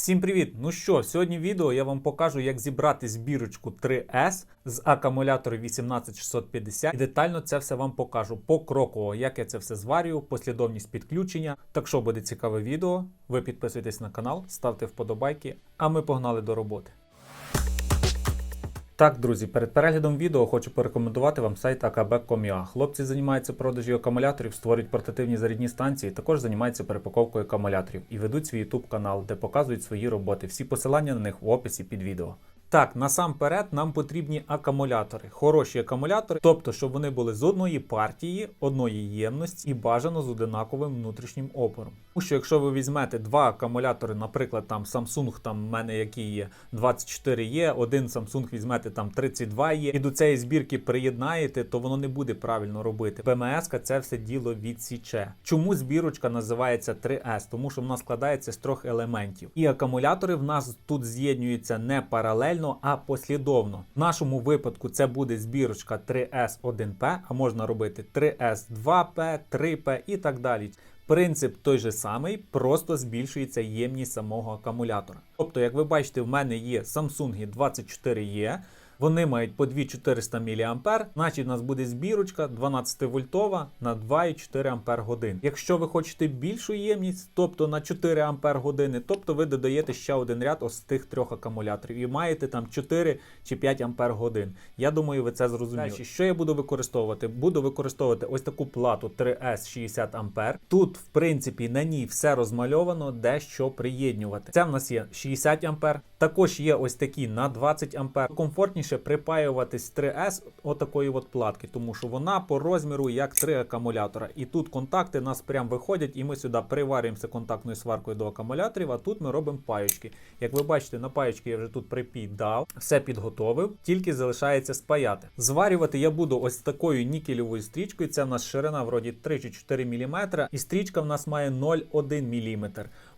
Всім привіт! Ну що, сьогодні в відео я вам покажу, як зібрати збірочку 3S з акумулятору 18650 і детально це все вам покажу покроково, як я це все зварюю, послідовність підключення. Так що буде цікаве відео, ви підписуйтесь на канал, ставте вподобайки, а ми погнали до роботи. Так, друзі, перед переглядом відео хочу порекомендувати вам сайт akb.com.ua. Хлопці займаються продажі акумуляторів, створюють портативні зарядні станції, також займаються перепаковкою акумуляторів і ведуть свій YouTube канал, де показують свої роботи. Всі посилання на них в описі під відео. Так, насамперед нам потрібні акумулятори, хороші акумулятори, тобто, щоб вони були з одної партії, одної ємності і бажано з одинаковим внутрішнім опором. Тому що якщо ви візьмете два акумулятори, наприклад, там Samsung, там в мене який є 24 є, один Samsung візьмете там 32 є, і до цієї збірки приєднаєте, то воно не буде правильно робити. БМС це все діло відсіче. Чому збірочка називається 3S? Тому що вона складається з трьох елементів. І акумулятори в нас тут з'єднуються не паралельно, а послідовно. В нашому випадку це буде збірочка 3S1P, а можна робити 3S2P, 3P і так далі. Принцип той же самий, просто збільшується ємність самого акумулятора. Тобто, як ви бачите, в мене є Samsung 24E. Вони мають по 2400 мА, значить у нас буде збірочка 12 вольтова на 2,4 Ампер годин. Якщо ви хочете більшу ємність, тобто на 4 Ампер години, тобто ви додаєте ще один ряд ось з тих трьох акумуляторів і маєте там 4 чи 5 Ампер годин. Я думаю, ви це зрозуміли. Далі, що я буду використовувати? Буду використовувати ось таку плату 3S 60 Ампер. Тут, в принципі, на ній все розмальовано, де що приєднювати. Це в нас є 60 Ампер. Також є ось такі на 20 Ампер. Комфортніше припаюватись 3S отакої от платки, тому що вона по розміру як три акумулятора. І тут контакти нас прям виходять, і ми сюди приварюємося контактною сваркою до акумуляторів, а тут ми робимо паючки. Як ви бачите, на паючки я вже тут припій дав, все підготовив, тільки залишається спаяти. Зварювати я буду ось такою нікелевою стрічкою. Це в нас ширина вроді 3 чи 4 мм, і стрічка в нас має 0,1 мм.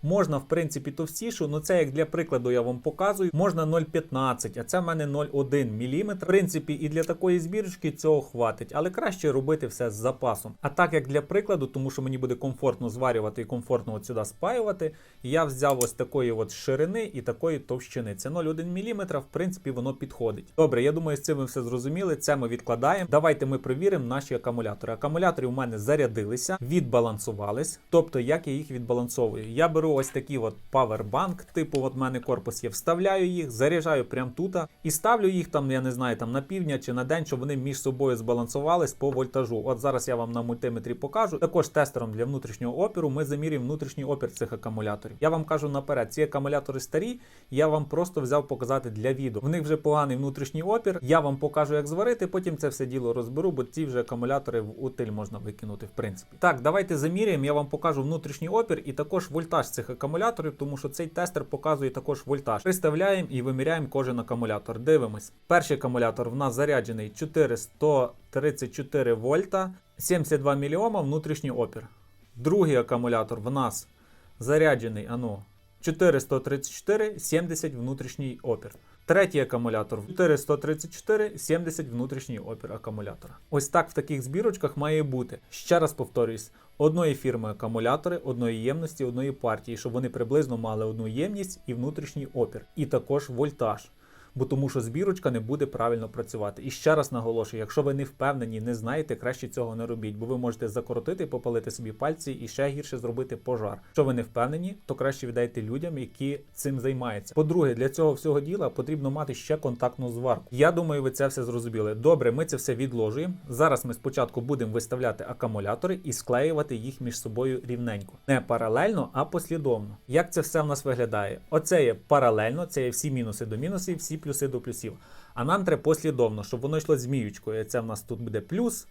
Можна, в принципі, товстішу, але це як для прикладу я вам показую. Можна 0,15, а це в мене 0,1 мм. В принципі, і для такої збірочки цього хватить, але краще робити все з запасом. А так як для прикладу, тому що мені буде комфортно зварювати і комфортно от сюди спаювати, я взяв ось такої от ширини і такої товщини. Це 0,1 мм, в принципі, воно підходить. Добре, я думаю, з цим ви все зрозуміли. Це ми відкладаємо. Давайте ми перевіримо наші акумулятори. Акумулятори у мене зарядилися, відбалансувались. Тобто, як я їх відбалансовую? Я беру ось такий от павербанк, типу, от мене корпус є, вставляю їх, заряджаю прямо тут і ставлю їх там, я не знаю, там на півдня чи на день, щоб вони між собою збалансувались по вольтажу. От зараз я вам на мультиметрі покажу. Також тестером для внутрішнього опіру ми замірюємо внутрішній опір цих акумуляторів. Я вам кажу наперед, ці акумулятори старі, я вам просто взяв показати для відео. В них вже поганий внутрішній опір. Я вам покажу, як зварити, потім це все діло розберу, бо ці вже акумулятори в утиль можна викинути, в принципі. Так, давайте заміряємо. Я вам покажу внутрішній опір і також вольтаж цих акумуляторів, тому що цей тестер показує також вольтаж. Приставляємо і виміряємо кожен акумулятор. Дивимось. Перший акумулятор в нас заряджений 434 вольта, 72 мільйома внутрішній опір. Другий акумулятор в нас заряджений ано 434, 70 внутрішній опір. Третій акумулятор 434, 70 внутрішній опір акумулятора. Ось так в таких збірочках має бути. Ще раз повторюсь, одної фірми акумулятори, одної ємності, одної партії, щоб вони приблизно мали одну ємність і внутрішній опір, і також вольтаж. Бо тому що збірочка не буде правильно працювати. І ще раз наголошую, якщо ви не впевнені, не знаєте, краще цього не робіть, бо ви можете закоротити, попалити собі пальці і ще гірше зробити пожар. Якщо ви не впевнені, то краще віддайте людям, які цим займаються. По-друге, для цього всього діла потрібно мати ще контактну зварку. Я думаю, ви це все зрозуміли. Добре, ми це все відложуємо. Зараз ми спочатку будемо виставляти акумулятори і склеювати їх між собою рівненько. Не паралельно, а послідовно. Як це все в нас виглядає? Оце є паралельно, це є всі мінуси до мінусів, всі плюси до плюсів. А нам треба послідовно, щоб воно йшло зміючкою. Це в нас тут буде плюс.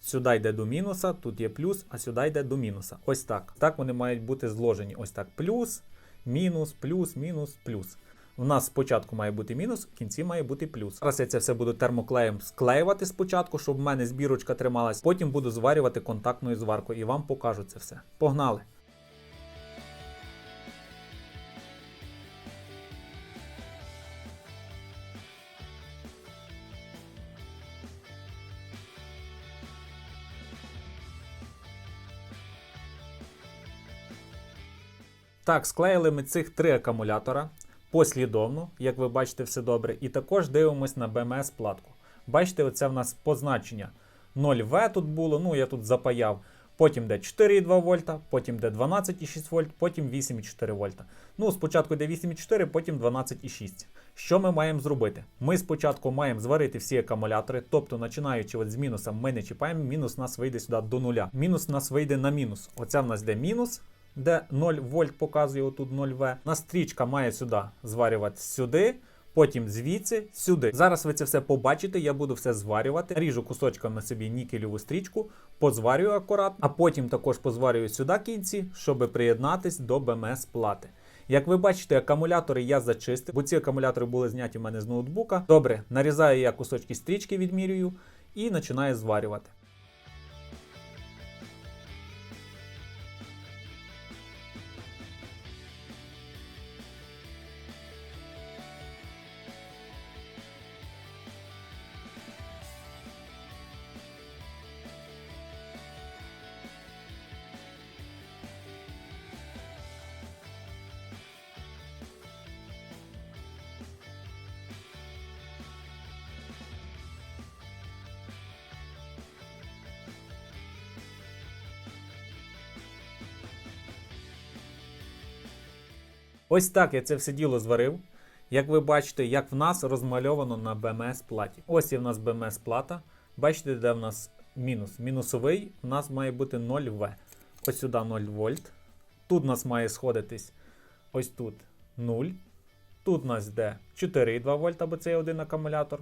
Сюди йде до мінуса, тут є плюс, а сюди йде до мінуса. Ось так. Так вони мають бути зложені. Ось так. Плюс, мінус, плюс, мінус, плюс. У нас спочатку має бути мінус, в кінці має бути плюс. Зараз я це все буду термоклеєм склеювати спочатку, щоб в мене збірочка трималась. Потім буду зварювати контактною зваркою і вам покажу це все. Погнали! Так, склеїли ми цих три акумулятора послідовно, як ви бачите, все добре. І також дивимось на BMS платку. Бачите, оце в нас позначення 0В тут було, ну я тут запаяв. Потім йде 4,2 вольта, потім йде 12,6 вольт, потім 8,4 вольта. Ну, спочатку йде 8,4, потім 12,6. Що ми маємо зробити? Ми спочатку маємо зварити всі акумулятори, тобто починаючи от з мінуса, ми не чіпаємо, мінус нас вийде сюди до нуля. Мінус нас вийде на мінус. Оце в нас йде мінус, де 0 вольт показує отут 0В. На стрічка має сюди зварювати сюди. Потім звідси сюди. Зараз ви це все побачите, я буду все зварювати. Ріжу кусочком на собі нікелеву стрічку, позварюю акуратно, а потім також позварюю сюди кінці, щоб приєднатись до БМС плати. Як ви бачите, акумулятори я зачистив, бо ці акумулятори були зняті в мене з ноутбука. Добре, нарізаю я кусочки стрічки, відмірюю і починаю зварювати. Ось так я це все діло зварив. Як ви бачите, як в нас розмальовано на BMS платі. Ось є в нас BMS плата. Бачите, де в нас мінус. Мінусовий у нас має бути 0В. Ось сюди 0 вольт. Тут у нас має сходитись ось тут 0. Тут у нас йде 4,2 вольта, бо це є один акумулятор.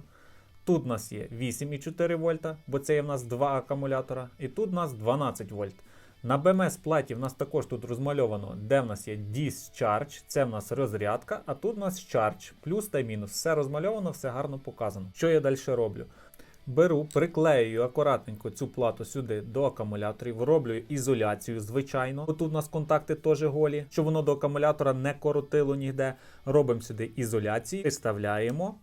Тут у нас є 8,4 вольта, бо це є в нас два акумулятора. І тут у нас 12 вольт. На BMS платі в нас також тут розмальовано, де в нас є discharge, це в нас розрядка, а тут у нас charge, плюс та мінус. Все розмальовано, все гарно показано. Що я далі роблю? Беру, приклеюю акуратненько цю плату сюди до акумуляторів, роблю ізоляцію, звичайно. Тут у нас контакти теж голі, щоб воно до акумулятора не коротило ніде. Робимо сюди ізоляцію, виставляємо.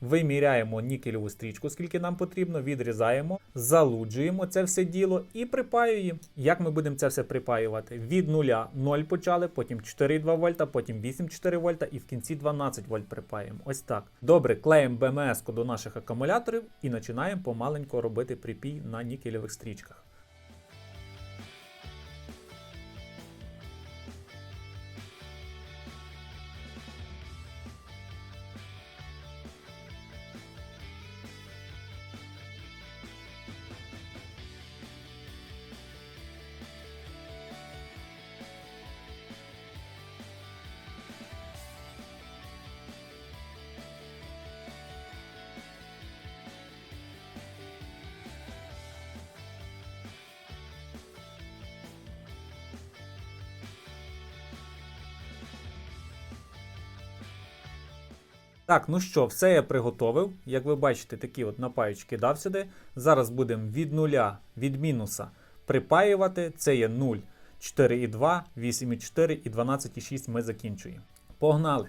Виміряємо нікелеву стрічку, скільки нам потрібно, відрізаємо, залуджуємо це все діло і припаюємо. Як ми будемо це все припаювати? Від нуля 0 почали, потім 4,2 вольта, потім 8,4 вольта і в кінці 12 вольт припаюємо. Ось так. Добре, клеїмо БМС до наших акумуляторів і починаємо помаленько робити припій на нікелевих стрічках. Так, ну що, все я приготовив. Як ви бачите, такі от напаючки дав сюди. Зараз будемо від нуля від мінуса припаювати. Це є 0, 4,2, 8,4 і 12,6 ми закінчуємо. Погнали!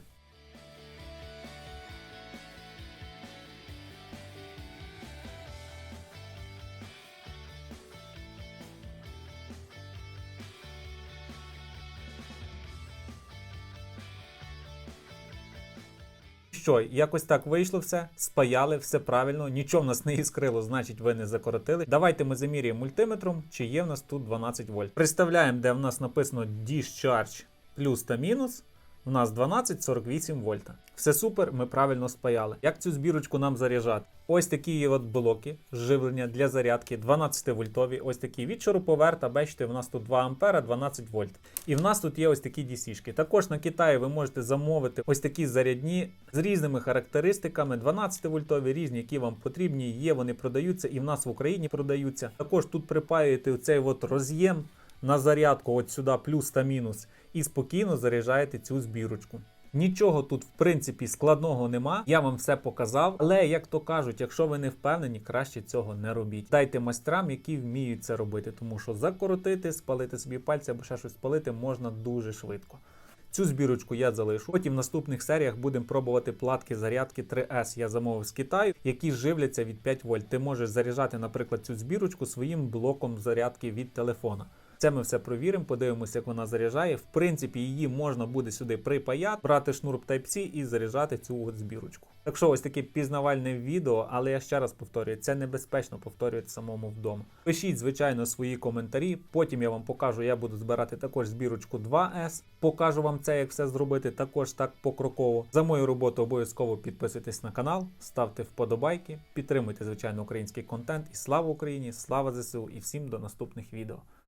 Що, якось так вийшло все, спаяли, все правильно, нічого в нас не іскрило, значить ви не закоротили. Давайте ми заміряємо мультиметром, чи є в нас тут 12 вольт. Представляємо, де в нас написано discharge плюс та мінус. У нас 12,48 вольта. Все супер, ми правильно спаяли. Як цю збірочку нам заряджати? Ось такі от блоки живлення для зарядки 12 вольтові. Ось такі від шуруповерта. Бачите, в нас тут 2 ампера, 12 вольт. І в нас тут є ось такі DC-шки. Також на Китаї ви можете замовити ось такі зарядні з різними характеристиками, 12 вольтові, різні, які вам потрібні. Є, вони продаються і в нас в Україні продаються. Також тут припаюєте цей от роз'єм на зарядку, от сюди плюс та мінус, і спокійно заряджаєте цю збірочку. Нічого тут, в принципі, складного нема. Я вам все показав. Але, як то кажуть, якщо ви не впевнені, краще цього не робіть. Дайте майстрам, які вміють це робити, тому що закоротити, спалити собі пальці або ще щось спалити можна дуже швидко. Цю збірочку я залишу. Потім в наступних серіях будемо пробувати платки зарядки 3S. Я замовив з Китаю, які живляться від 5 вольт. Ти можеш заряджати, наприклад, цю збірочку своїм блоком зарядки від телефона. Це ми все провіримо, подивимося, як вона заряджає. В принципі, її можна буде сюди припаяти, брати шнур Type-C і заряджати цю от збірочку. Так що ось таке пізнавальне відео, але я ще раз повторюю, це небезпечно повторювати самому вдома. Пишіть, звичайно, свої коментарі. Потім я вам покажу, я буду збирати також збірочку 2S. Покажу вам це, як все зробити, також так покроково. За мою роботу обов'язково підписуйтесь на канал, ставте вподобайки, підтримуйте звичайно український контент. І слава Україні, слава ЗСУ і всім до наступних відео.